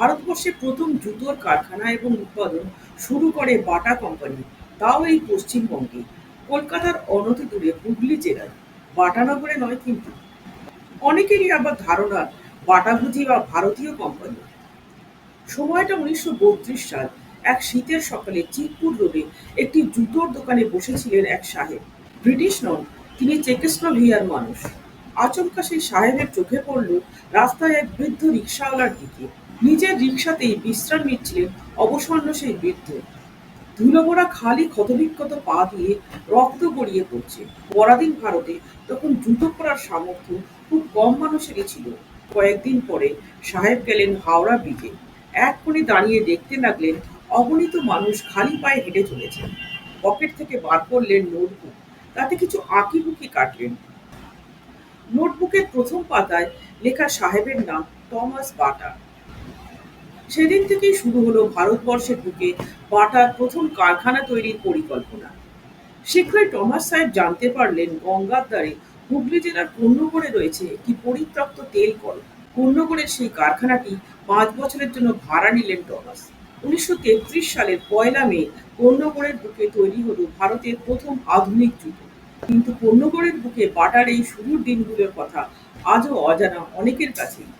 ভারতবর্ষে প্রথম জুতোর কারখানা এবং উৎপাদন শুরু করে বাটা কোম্পানি, তাও এই পশ্চিমবঙ্গে। কলকাতার অনতি দূরে হুগলি জেলায়। বাটানগরে নয় কিন্তু। অনেকেরই আবার ধারণা বাটাভুজি বা ভারতীয় কোম্পানি। সময়টা উনিশশো বত্রিশ সাল, এক শীতের সকালে চিতপুর রোডে একটি জুতোর দোকানে বসেছিলেন এক সাহেব। ব্রিটিশ নন, তিনি চেকেস্লোভিয়ার মানুষ। আচমকা সেই সাহেবের চোখে পড়ল রাস্তায় এক বৃদ্ধ রিক্সাওয়ালার দিকে। নিজের রিক্সাতেই বিশ্রাম নিচ্ছিলেন অবসন্ন সেই বৃদ্ধ। ধুলোভরা খালি ক্ষতবিক্ষত পা দিয়ে রক্ত গড়িয়ে পড়ছে। পরাধীন ভারতে তখন জুতো পরার সামর্থ্য খুব কম মানুষেরই ছিল। কয়েকদিন পরে সাহেব গেলেন হাওড়া ব্রিজে। এক কোণে দাঁড়িয়ে দেখতে লাগলেন অগণিত মানুষ খালি পায়ে হেঁটে চলেছে পকেট থেকে বার করলেন নোটবুক। তাতে কিছু আঁকি আঁকিবুকি কাটলেন। নোটবুকের প্রথম পাতায় লেখা সাহেবের নাম টমাস বাটা সেদিন থেকেই শুরু হলো ভারতবর্ষের বুকে বাটার প্রথম কারখানা তৈরির পরিকল্পনা। শীঘ্রই টমাস সাহেব জানতে পারলেন গঙ্গার দ্বারে হুগলি জেলার কন্যগড়ে রয়েছে একটি পরিত্যক্ত তেল কল। কন্যগড়ের সেই কারখানাটি পাঁচ বছরের জন্য ভাড়া নিলেন টমাস। উনিশশো তেত্রিশ সালের পয়লা মে কন্যগড়ের বুকে তৈরি হলো ভারতের প্রথম আধুনিক যুগ কিন্তু কন্যগড়ের বুকে বাটার এই শুরুর দিনগুলোর কথা আজও অজানা অনেকের কাছেই।